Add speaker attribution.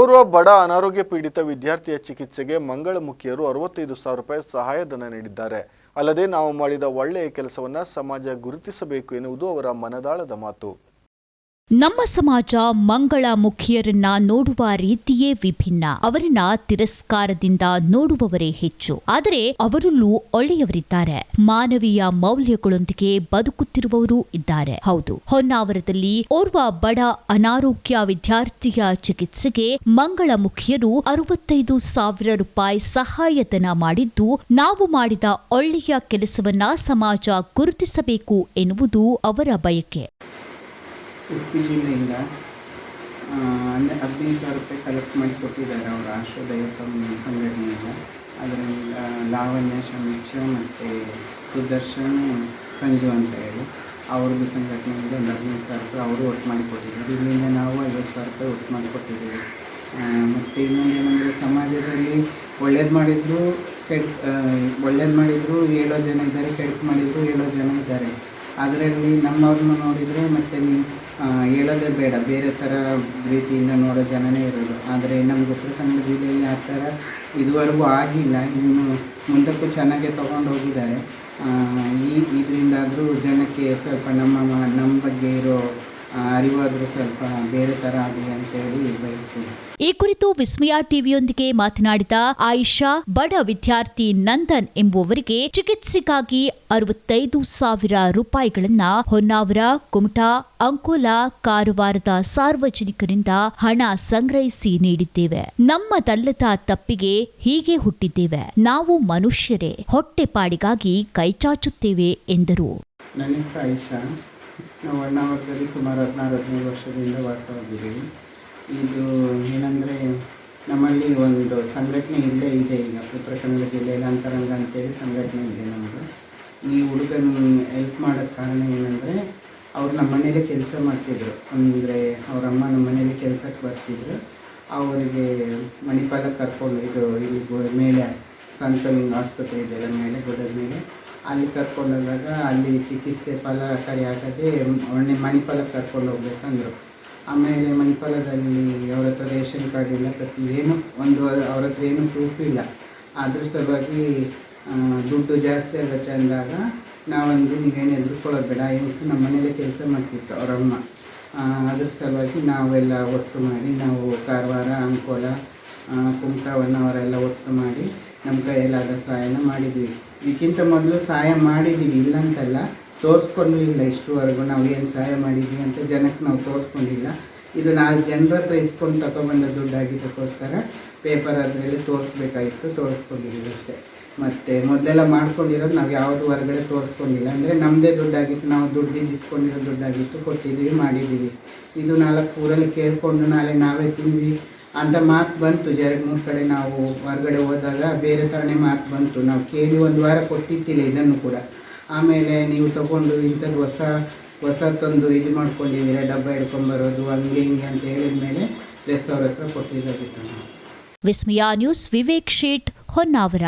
Speaker 1: ಓರ್ವ ಬಡ ಅನಾರೋಗ್ಯ ಪೀಡಿತ ವಿದ್ಯಾರ್ಥಿಯ ಚಿಕಿತ್ಸೆಗೆ ಮಂಗಳಮುಖಿಯರು ಅರವತ್ತೈದು ಸಾವಿರ ರೂಪಾಯಿ ಸಹಾಯಧನ ನೀಡಿದ್ದಾರೆ. ಅಲ್ಲದೆ ನಾವು ಮಾಡಿದ ಒಳ್ಳೆಯ ಕೆಲಸವನ್ನು ಸಮಾಜ ಗುರುತಿಸಬೇಕು ಎನ್ನುವುದು ಅವರ ಮನದಾಳದ ಮಾತು.
Speaker 2: ನಮ್ಮ ಸಮಾಜ ಮಂಗಳ ಮುಖಿಯರನ್ನ ನೋಡುವ ರೀತಿಯೇ ವಿಭಿನ್ನ. ಅವರನ್ನ ತಿರಸ್ಕಾರದಿಂದ ನೋಡುವವರೇ ಹೆಚ್ಚು. ಆದರೆ ಅವರಲ್ಲೂ ಒಳ್ಳೆಯವರಿದ್ದಾರೆ. ಮಾನವೀಯ ಮೌಲ್ಯಗಳೊಂದಿಗೆ ಬದುಕುತ್ತಿರುವವರು ಇದ್ದಾರೆ. ಹೌದು. ಹೊನ್ನಾವರದಲ್ಲಿ ಓರ್ವ ಬಡ ಅನಾರೋಗ್ಯ ವಿದ್ಯಾರ್ಥಿಯ ಚಿಕಿತ್ಸೆಗೆ ಮಂಗಳ ಮುಖಿಯರು ಅರವತ್ತೈದು ಸಾವಿರ ರೂಪಾಯಿ ಸಹಾಯಧನ ಮಾಡಿದ್ದು, ನಾವು ಮಾಡಿದ ಒಳ್ಳೆಯ ಕೆಲಸವನ್ನ ಸಮಾಜ ಗುರುತಿಸಬೇಕು ಎನ್ನುವುದು ಅವರ ಬಯಕೆ.
Speaker 3: ಉಡುಪಿ ಜಿಲ್ಲೆಯಿಂದ ಅಂದರೆ ಹದಿನೈದು ಸಾವಿರ ರೂಪಾಯಿ ಕಲೆಕ್ಟ್ ಮಾಡಿ ಕೊಟ್ಟಿದ್ದಾರೆ ಅವರ ಆಶ್ರೋದಯ ಸಂಘಟನೆಯಿಂದ. ಅದರಿಂದ ಲಾವಣ್ಯ, ಸಮೀಕ್ಷೆ ಮತ್ತು ಸುದರ್ಶನ್, ಸಂಜು ಅಂತ ಹೇಳಿ ಅವ್ರದ್ದು ಸಂಘಟನೆಯಿಂದ ಒಂದು ಹದಿನೈದು ಸಾವಿರ ರೂಪಾಯಿ ಅವರು ಒಟ್ಟು ಮಾಡಿಕೊಟ್ಟಿದ್ದಾರೆ ಇಲ್ಲಿಂದ ನಾವು ಐವತ್ತು ಸಾವಿರ ರೂಪಾಯಿ ಒಟ್ಟು ಮಾಡಿಕೊಟ್ಟಿದ್ದೀವಿ ಮತ್ತು ಇನ್ನೊಂದು ಏನಂದರೆ ಸಮಾಜದಲ್ಲಿ ಒಳ್ಳೇದು ಮಾಡಿದ್ರು ಕೆಟ್ಟ ಒಳ್ಳೇದು ಮಾಡಿದ್ರು, ಏಳೋ ಜನ ಇದ್ದಾರೆ ಕೆಟ್ಟ ಮಾಡಿದ್ರು, ಏಳೋ ಜನ ಇದ್ದಾರೆ. ಅದರಲ್ಲಿ ನಮ್ಮವ್ರನ್ನ ನೋಡಿದರೆ ಮತ್ತು ನೀವು ಹೇಳೋದೇ ಬೇಡ. ಬೇರೆ ಥರ ರೀತಿಯಿಂದ ನೋಡೋ ಜನನೇ ಇರೋದು. ಆದರೆ ನಮ್ಮ ಉತ್ತರ ಕನ್ನಡ ಜಿಲ್ಲೆಯಲ್ಲಿ ಆ ಥರ ಇದುವರೆಗೂ ಆಗಿಲ್ಲ. ಇನ್ನು ಮುಂದಕ್ಕೂ ಚೆನ್ನಾಗೆ ತೊಗೊಂಡು ಹೋಗಿದ್ದಾರೆ. ಈ, ಇದರಿಂದಾದರೂ ಜನಕ್ಕೆ ಸ್ವಲ್ಪ ನಮ್ಮ ನಮ್ಮ ಬಗ್ಗೆ ಇರೋ ಅರಿವಾದರೂ ಸ್ವಲ್ಪ ಬೇರೆ ಥರ ಆಗಲಿ ಅಂತೇಳಿ ಬಯಸ್ತೀನಿ.
Speaker 2: ಈ ಕುರಿತು ವಿಸ್ಮಯ ಟಿವಿಯೊಂದಿಗೆ ಮಾತನಾಡಿದ ಆಯಿಷಾ ಬಡ ವಿದ್ಯಾರ್ಥಿ ನಂದನ್ ಎಂಬುವವರಿಗೆ ಚಿಕಿತ್ಸೆಗಾಗಿ ಅರವತ್ತೈದು ಸಾವಿರ ರೂಪಾಯಿಗಳನ್ನ ಹೊನ್ನಾವರ ಕುಮಟಾ ಅಂಕೋಲಾ ಕಾರವಾರದ ಸಾರ್ವಜನಿಕರಿಂದ ಹಣ ಸಂಗ್ರಹಿಸಿ ನೀಡಿದ್ದೇವೆ. ನಮ್ಮದಲ್ಲದ ತಪ್ಪಿಗೆ ಹೀಗೆ ಹುಟ್ಟಿದ್ದೇವೆ. ನಾವು ಮನುಷ್ಯರೇ ಹೊಟ್ಟೆಪಾಡಿಗಾಗಿ ಕೈಚಾಚುತ್ತೇವೆ ಎಂದರು.
Speaker 3: ನನ್ನ ಹೆಸರು ಆಯಿಷಾ. ನಾವು ಹೊನ್ನಾವರದಲ್ಲಿ ಸುಮಾರು ಹದಿನಾರು, ಹದಿನೈದು ವರ್ಷದಿಂದ ವಾಸವಾಗಿದ್ದೀವಿ ಇದು ಏನಂದರೆ, ನಮ್ಮಲ್ಲಿ ಒಂದು ಸಂಘಟನೆ ಇಲ್ಲೇ ಇದೆ ಈಗ ಉತ್ತರ ಕನ್ನಡ ಜಿಲ್ಲೆಯಲ್ಲಿ ಅಂತರಂಗ ಅಂತೇಳಿ ಸಂಘಟನೆ ಇದೆ ನಮ್ಮದು ಈ ಹುಡುಗನ ಹೆಲ್ಪ್ ಮಾಡೋಕ್ಕೆ ಕಾರಣ ಏನಂದರೆ, ಅವ್ರು ನಮ್ಮ ಮನೇಲಿ ಕೆಲಸ ಮಾಡ್ತಿದ್ರು. ಅಂದರೆ ಅವ್ರ ಅಮ್ಮ ನಮ್ಮ ಮನೇಲಿ ಕೆಲಸಕ್ಕೆ ಬರ್ತಿದ್ರು. ಅವರಿಗೆ ಮಣಿಪಾಲಕ್ಕೆ ಕರ್ಕೊಂಡು ಇದು ಇಲ್ಲಿ ಮೇಲೆ, ಸಂತಲಿಂಗ ಆಸ್ಪತ್ರೆ ಇದೆಯಲ್ಲ ಮೇಲೆ ಗುಡ್ಡದ ಮೇಲೆ. ಅಲ್ಲಿ ಕರ್ಕೊಂಡು ಹೋದಾಗ ಅಲ್ಲಿ ಚಿಕಿತ್ಸೆ ಫಲಕಾರಿ ಆಗದೆ ಒಳ್ಳೆ ಮಣಿಪಾಲಕ್ಕೆ ಕರ್ಕೊಂಡು ಹೋಗ್ಬೇಕಂದ್ರು. ಆಮೇಲೆ ಮಣಿಪಾಲದಲ್ಲಿ ಅವ್ರ ಹತ್ರ ರೇಷನ್ ಕಾರ್ಡ್ ಇಲ್ಲ ಪ್ರತಿ ಏನು ಒಂದು ಅವ್ರ ಹತ್ರ ಏನು ಪ್ರೂಫ್ ಇಲ್ಲ. ಅದ್ರ ಸಲುವಾಗಿ ದುಡ್ಡು ಜಾಸ್ತಿ ಆಗುತ್ತೆ ಅಂದಾಗ ನಾವಂದು ನೀವೇನು ಎದುರ್ಕೊಳ್ಳೋದು ಬೇಡ. ನಮ್ಮ ಮನೇಲೆ ಕೆಲಸ ಮಾಡ್ತಿತ್ತು ಅವರಮ್ಮ ಅದ್ರ ಸಲುವಾಗಿ ನಾವೆಲ್ಲ ಒಟ್ಟು ಮಾಡಿ ನಾವು ಕಾರವಾರ, ಅಂಕೋಲ ಕುಮಟ, ಹೊನ್ನಾವರ ಒಟ್ಟು ಮಾಡಿ ನಮ್ಮ ಕೈಯಲ್ಲಾದ ಸಹಾಯನ ಮಾಡಿದ್ವಿ. ಇದಕ್ಕಿಂತ ಮೊದಲು ಸಹಾಯ ಮಾಡಿದ್ದೀವಿ. ಇಲ್ಲ ಅಂತಲ್ಲ ತೋರಿಸ್ಕೊಂಡಿಲ್ಲ ಇಷ್ಟುವರೆಗೂ ನಾವು ಏನು ಸಹಾಯ ಮಾಡಿದ್ವಿ ಅಂತ ಜನಕ್ಕೆ ನಾವು ತೋರಿಸ್ಕೊಂಡಿಲ್ಲ. ಇದು ನಾಲ್ಕು ಜನರ ಹತ್ರ ಇಸ್ಕೊಂಡು ತಗೊಬಂದ ದುಡ್ಡಾಗಿದ್ದಕ್ಕೋಸ್ಕರ ಪೇಪರ್ ಅದರಲ್ಲಿ ತೋರಿಸ್ಬೇಕಾಗಿತ್ತು. ತೋರಿಸ್ಕೊಂಡಿದ್ದೀವಿ ಅಷ್ಟೇ. ಮತ್ತು ಮೊದಲೆಲ್ಲ ಮಾಡ್ಕೊಂಡಿರೋದು ನಾವು ಯಾವುದು ಹೊರಗಡೆ ತೋರಿಸ್ಕೊಂಡಿಲ್ಲ. ಅಂದರೆ ನಮ್ಮದೇ ದುಡ್ಡಾಗಿತ್ತು. ನಾವು ದುಡ್ಡಿದ್ದು ಇಟ್ಕೊಂಡಿರೋ ದುಡ್ಡಾಗಿತ್ತು. ಕೊಟ್ಟಿದ್ದೀವಿ, ಮಾಡಿದ್ದೀವಿ. ಇದು ನಾಲ್ಕು ಊರಲ್ಲಿ ಕೇಳಿಕೊಂಡು ನಾಳೆ ನಾವೇ ತಿಂದ್ವಿ. ಅಂತ ಮಾತು ಬಂತು. ಜರ ಮೂರು ಕಡೆ ನಾವು ಹೊರಗಡೆ ಹೋದಾಗ ಬೇರೆ ಥರನೇ ಮಾತು ಬಂತು. ನಾವು ಕೇಳಿ ಒಂದು ವಾರ ಕೊಟ್ಟಿದ್ದಿಲ್ಲ ಇದನ್ನು ಕೂಡ. ಆಮೇಲೆ ನೀವು ತಗೊಂಡು ಇಂಥದ್ದು ಹೊಸ ಹೊಸ ತಂದು ಇದು ಮಾಡ್ಕೊಂಡಿದ್ದೀರ, ಡಬ್ಬ ಹಿಡ್ಕೊಂಬರೋದು ಹಂಗೆ ಹಿಂಗೆ ಅಂತ ಹೇಳಿದ ಮೇಲೆ ಪ್ಲಸ್ ಅವ್ರ ಹತ್ರ ಕೊಟ್ಟಿದ್ದಾಗಿತ್ತು ನಾವು.
Speaker 2: ವಿಸ್ಮಯ ನ್ಯೂಸ್, ವಿವೇಕ್ ಶೇಟ್, ಹೊನ್ನಾವರ.